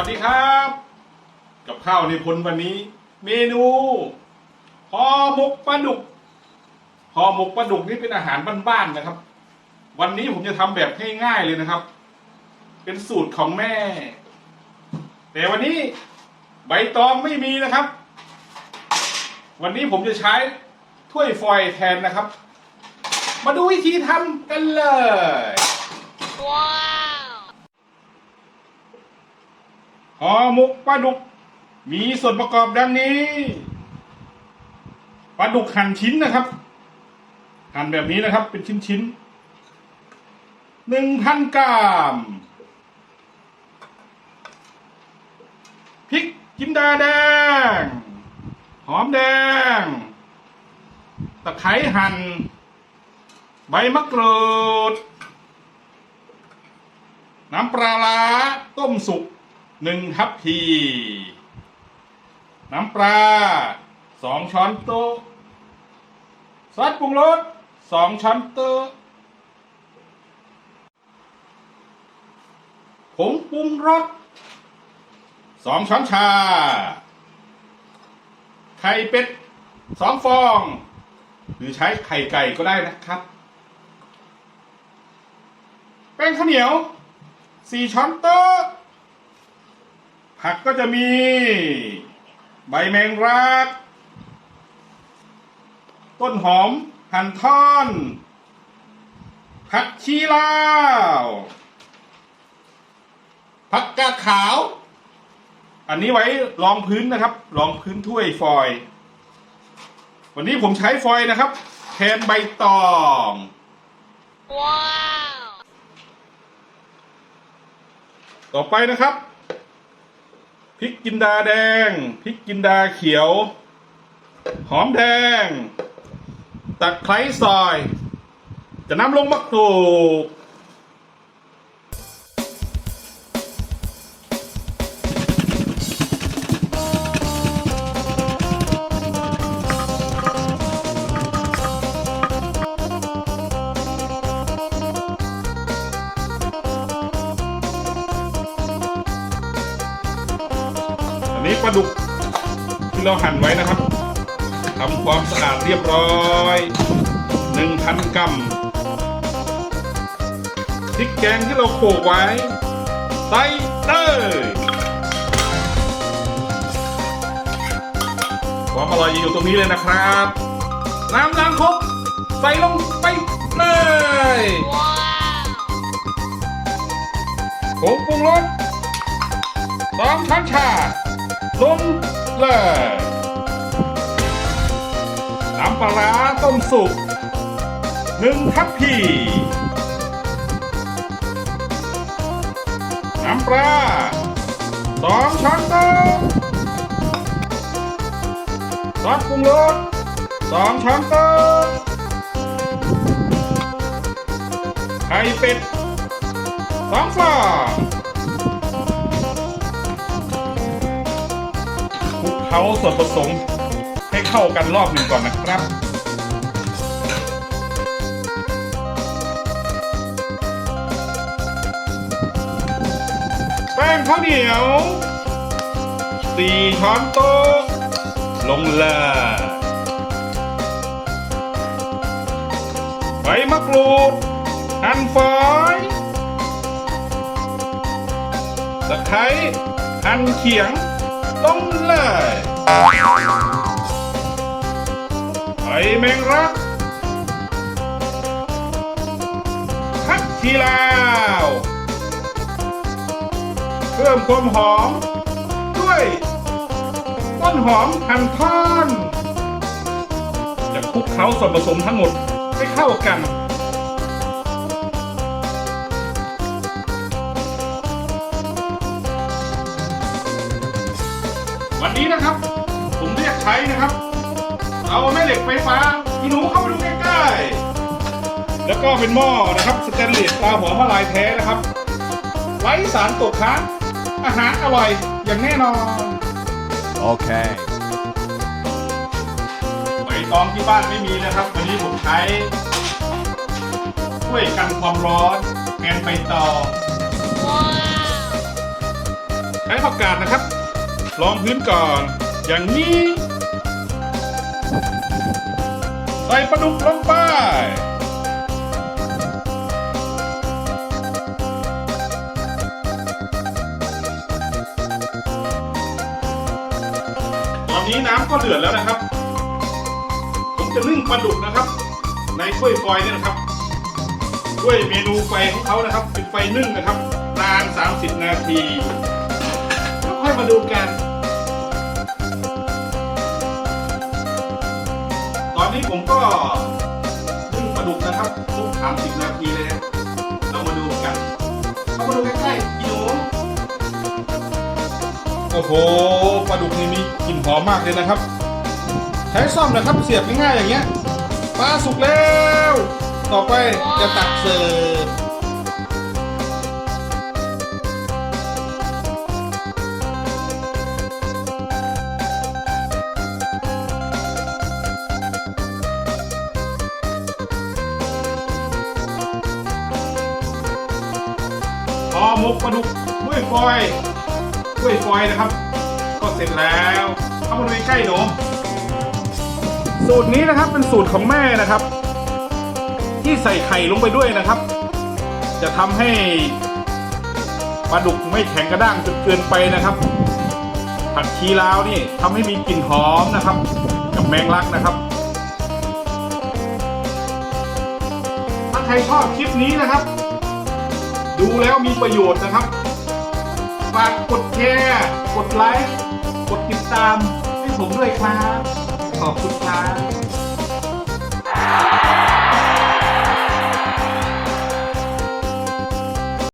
วัสดีครับ กับข้าวในพลวันนี้ เมนูห่อหมกปลาดุกห่อหมกปลาดุกนี่เป็นอาหารบ้านๆนะครับ วันนี้ผมจะทำแบบง่ายๆเลยนะครับ เป็นสูตรของแม่ แต่วันนี้ใบตองไม่มีนะครับ วันนี้ผมจะใช้ถ้วยฟอยล์แทนนะครับ มาดูวิธีทำกันเลย ห่อหมกปลาดุก มีส่วนประกอบดังนี้ปลาดุกหั่นชิ้นนะครับ หั่นแบบนี้นะครับ เป็นชิ้นชิ้นหนึ่งพันกรัมพริกจินดาแดง หอมแดง ตะไคร้หั่น ใบมะกรูด น้ำปลาร้าต้มสุก หนึ่งทัพพี น้ำปลาสองช้อนโต๊ะซอสปรุงรสสองช้อนโต๊ะผงปรุงรสสองช้อนชา ไข่เป็ดสองฟอง หรือใช้ไข่ไก่ก็ได้นะครับ แป้งข้าวเหนียวสี่ช้อนโต๊ะ ผักก็จะมีใบแมงรัก ต้นหอมหั่นท่อน ผักชีลาวผักกาดขาว อันนี้ไว้รองพื้นนะครับรองพื้นถ้วยฟอยล์วันนี้ผมใช้ฟอยล์นะครับ แทนใบตอง Wow! ต่อไปนะครับ พริกจินดาแดงพริกจินดาเขียว หอมแดงตะไคร้ซอย จะนำลงมะกรูด นนี้ปลาดุกที่เราหั่นไว้นะครับทำความสะอาดเรียบร้อย1,000กรัมพริกแกงที่เราโขลกไว้ใส่เลยความอร่อยอยู่ตรงนี้เลยนะครับ น้ำล้างครกใส่ลงไปเลย Wow! ผงปรุงรสสองช้อนชา ลงเลยน้ำปลาร้าต้มสุกหนึ่งทัพพีน้ำปลาสองช้อนโต๊ะซอสปรุงรสสองช้อนโต๊ะไข่เป็ดสองฟอง เคล้าส่วนผสมให้เข้ากันรอบหนึ่งก่อนนะครับแป้งข้าวเหนียวสี่ช้อนโต๊ะลงเลยใบมะกรูดหั่นฝอยตะไคร้หั่นเขียง ลงเลยใบแมงรักผักชีลาวเพิ่มความหอม ด้วย ต้นหอมหั่นท่อนจะคลุกเคล้าส่วนผสมทั้งหมดให้เข้ากัน วันนี้นะครับ ผมเรียกใช้นะครับ เอาแม่เหล็กไฟฟ้าอีหนูเข้ามาดูใกล้ๆแล้วก็เป็นหม้อนะครับสแตนเลสตาหัวมาลายแท้นะครับไร้สารตกค้างอาหารอร่อยอย่างแน่นอน Okay. ใบตองที่บ้านไม่มีนะครับ วันนี้ผมใช้ช่วยกันความร้อนแทนใบตอง Wow! ใช้ผักกาดนะครับ รองพื้นก่อน อย่างนี้ ใส่ปลาดุกลงไป ตอนนี้น้ำก็เดือดแล้วนะครับ ผมจะนึ่งปลาดุกนะครับ ในถ้วยฟอยล์เนี่ยนะครับด้วยเมนูไฟของเขานะครับ เป็นไฟนึ่งนะครับ นาน 30 นาทีแล้วค่อยมาดูกัน นี้ผมก็นึ่งปลาดุกนะครับทุกสามสิบนาทีเลยนะเรามาดูกันเข้ามาดูใกล้ๆอีหนูโอ้โหปลาดุกนี่มีกลิ่นหอมมากเลยนะครับ ใช้ซ่อมนะครับเสียบง่ายๆอย่างเงี้ยปลาสุกแล้ว ต่อไปจะตักเสิร์ฟ กปลาดุกด้วยฟอยล์ด้วยฟอยล์นะครับ ก็เสร็จแล้วเข้ามาดูใกล้หนูสูตรนี้นะครับเป็นสูตรของแม่นะครับ ที่ใส่ไข่ลงไปด้วยนะครับ จะทำให้ปลาดุกไม่แข็งกระด้างจนเกินไปนะครับ ผัดชีลาวนี่ทำให้มีกลิ่นหอมนะครับ กับแมงลักนะครับถ้าใครชอบคลิปนี้นะครับ ดูแล้วมีประโยชน์นะครับ ฝากกดแชร์ กดไลค์ กดติดตามให้ผมด้วยครับ ขอบคุณครับ